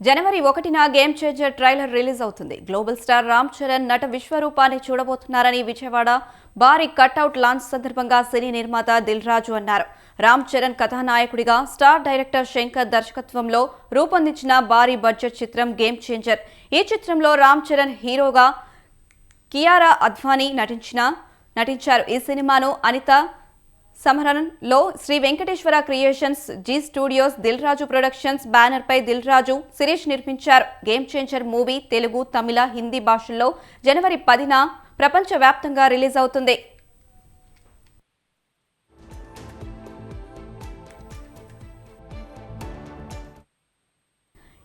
జనవరి ఒకటిన game changer trailer release అవుతుంది. Global star Ram Charan నట విశ్వరూపాన్ని చూడబోతున్నారని విజయవాడ భారీ కట్అవుట్ లాంచ్ సందర్భంగా సినీ నిర్మాత దిల్ రాజు అన్నారు. రామ్ చరణ్ కథానాయకుడిగా స్టార్ డైరెక్టర్ శంకర్ దర్శకత్వంలో రూపొందించిన భారీ బడ్జెట్ చిత్రం గేమ్ చేంజర్. ఈ చిత్రంలో రామ్ చరణ్ హీరోగా కియారా అద్వానీ నటించిన నటించారు. ఈ సినిమాను అనిత సమరణంలో Shri Venkateswara creations Zee studios Dil Raju productions banner పై దిల్ రాజు శిరీష్ నిర్మించారు. Game changer movie Telugu Tamil Hindi భాషల్లో జనవరి పదిన ప్రపంచవ్యాప్తంగా రిలీజ్ అవుతుంది.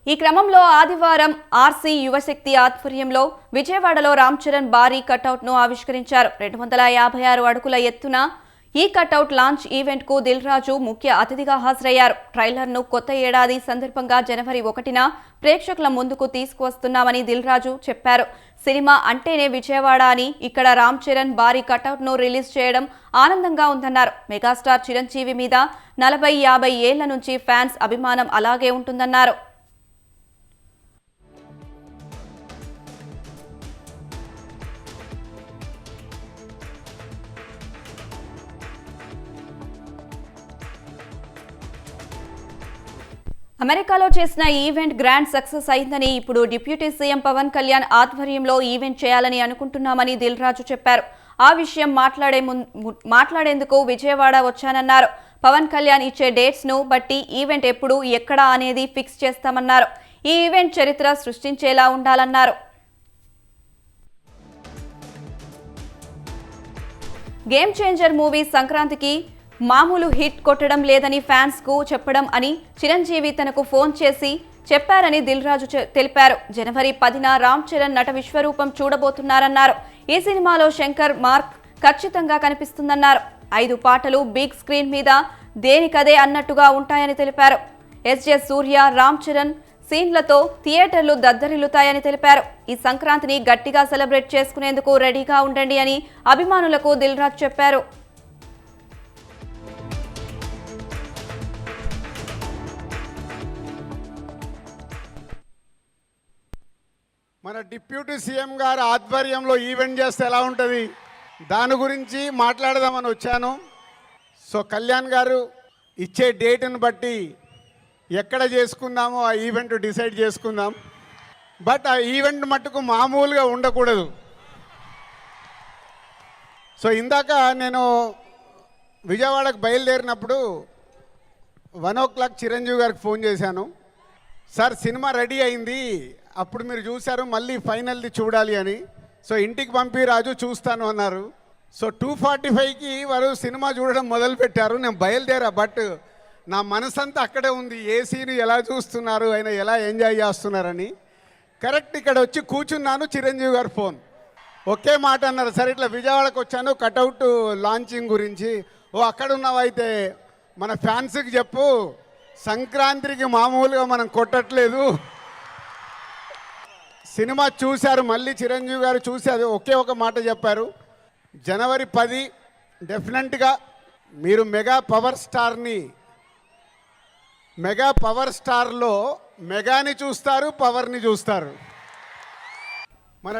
ఈ క్రమంలో ఆదివారం ఆర్సీ యువశక్తి ఆధ్వర్యంలో విజయవాడలో రామ్ చరణ్ భారీ కటౌట్ను ఆవిష్కరించారు. రెండు వందల యాభై ఆరు అడుగుల ఎత్తున ఈ కటౌట్ లాంచ్ ఈవెంట్కు దిల్ రాజు ముఖ్య అతిథిగా హాజరయ్యారు. ట్రైలర్ను కొత్త ఏడాది సందర్భంగా జనవరి ఒకటిన ప్రేక్షకుల ముందుకు తీసుకువస్తున్నామని దిల్ రాజు చెప్పారు. సినిమా అంటేనే విజయవాడ అని ఇక్కడ రామ్ చరణ్ భారీ కటౌట్ను రిలీజ్ చేయడం ఆనందంగా ఉందన్నారు. మెగాస్టార్ చిరంజీవి మీద నలభై యాభై ఏళ్ళ నుంచి ఫ్యాన్స్ అభిమానం అలాగే ఉంటుందన్నారు. అమెరికాలో చేసిన ఈవెంట్ గ్రాండ్ సక్సెస్ అయిందని ఇప్పుడు డిప్యూటీ సీఎం పవన్ కళ్యాణ్ ఆధ్వర్యంలో ఈవెంట్ చేయాలని అనుకుంటున్నామని దిల్ రాజు చెప్పారు. ఆ విషయం మాట్లాడే మాట్లాడేందుకు విజయవాడ వచ్చానన్నారు. పవన్ కళ్యాణ్ ఇచ్చే డేట్స్ను బట్టి ఈవెంట్ ఎప్పుడు ఎక్కడ అనేది ఫిక్స్ చేస్తామన్నారు. ఈ ఈవెంట్ చరిత్ర సృష్టించేలా ఉండాలన్నారు. గేమ్ చేంజర్ మూవీ సంక్రాంతికి మామూలు హిట్ కొట్టడం లేదని ఫ్యాన్స్కు చెప్పడం అని చిరంజీవి తనకు ఫోన్ చేసి చెప్పారని దిల్ రాజు తెలిపారు. జనవరి పదిన రామ్ చరణ్ నట విశ్వరూపం చూడబోతున్నారన్నారు. ఈ సినిమాలో శంకర్ మార్క్ ఖచ్చితంగా కనిపిస్తుందన్నారు. ఐదు పాటలు బిగ్ స్క్రీన్ మీద దేనికదే అన్నట్టుగా ఉంటాయని తెలిపారు. ఎస్జే సూర్య రామ్ చరణ్ సీన్లతో థియేటర్లు దద్దరిల్లుతాయని తెలిపారు. ఈ సంక్రాంతిని గట్టిగా సెలబ్రేట్ చేసుకునేందుకు రెడీగా ఉండండి అని అభిమానులకు దిల్ రాజు చెప్పారు. మన డిప్యూటీ సీఎం గారు ఆధ్వర్యంలో ఈవెంట్ చేస్తే ఎలా ఉంటుంది? దాని గురించి మాట్లాడదామని వచ్చాను. సో కళ్యాణ్ గారు ఇచ్చే డేట్ని బట్టి ఎక్కడ చేసుకుందామో ఆ ఈవెంట్ డిసైడ్ చేసుకుందాం. బట్ ఆ ఈవెంట్ మట్టుకు మామూలుగా ఉండకూడదు. సో ఇందాక నేను విజయవాడకు బయలుదేరినప్పుడు వన్ ఓ క్లాక్ చిరంజీవి గారికి ఫోన్ చేశాను. సార్ సినిమా రెడీ అయింది. అప్పుడు మీరు చూశారు మళ్ళీ ఫైనల్ది చూడాలి అని. సో ఇంటికి పంపి రాజు చూస్తాను అన్నారు. సో టూ ఫార్టీ ఫైవ్కి వారు సినిమా చూడడం మొదలుపెట్టారు. నేను బయలుదేరా బట్ నా మనసంతా అక్కడే ఉంది. ఏ సీన్ ఎలా చూస్తున్నారు ఆయన ఎలా ఎంజాయ్ చేస్తున్నారని. కరెక్ట్ ఇక్కడ వచ్చి కూర్చున్నాను చిరంజీవి గారు ఫోన్. ఒకే మాట అన్నారు సరే ఇట్లా విజయవాడకు వచ్చాను కటౌట్ లాంచింగ్ గురించి. ఓ అక్కడ ఉన్నావైతే మన ఫ్యాన్స్కి చెప్పు. సంక్రాంతికి మామూలుగా మనం కొట్టట్లేదు. సినిమా చూశారు మళ్ళీ చిరంజీవి గారు చూసి అది ఒకే ఒక మాట చెప్పారు. జనవరి పది డెఫినెట్గా మీరు మెగా పవర్ స్టార్ని మెగా పవర్ స్టార్లో మెగాని చూస్తారు పవర్ని చూస్తారు. మన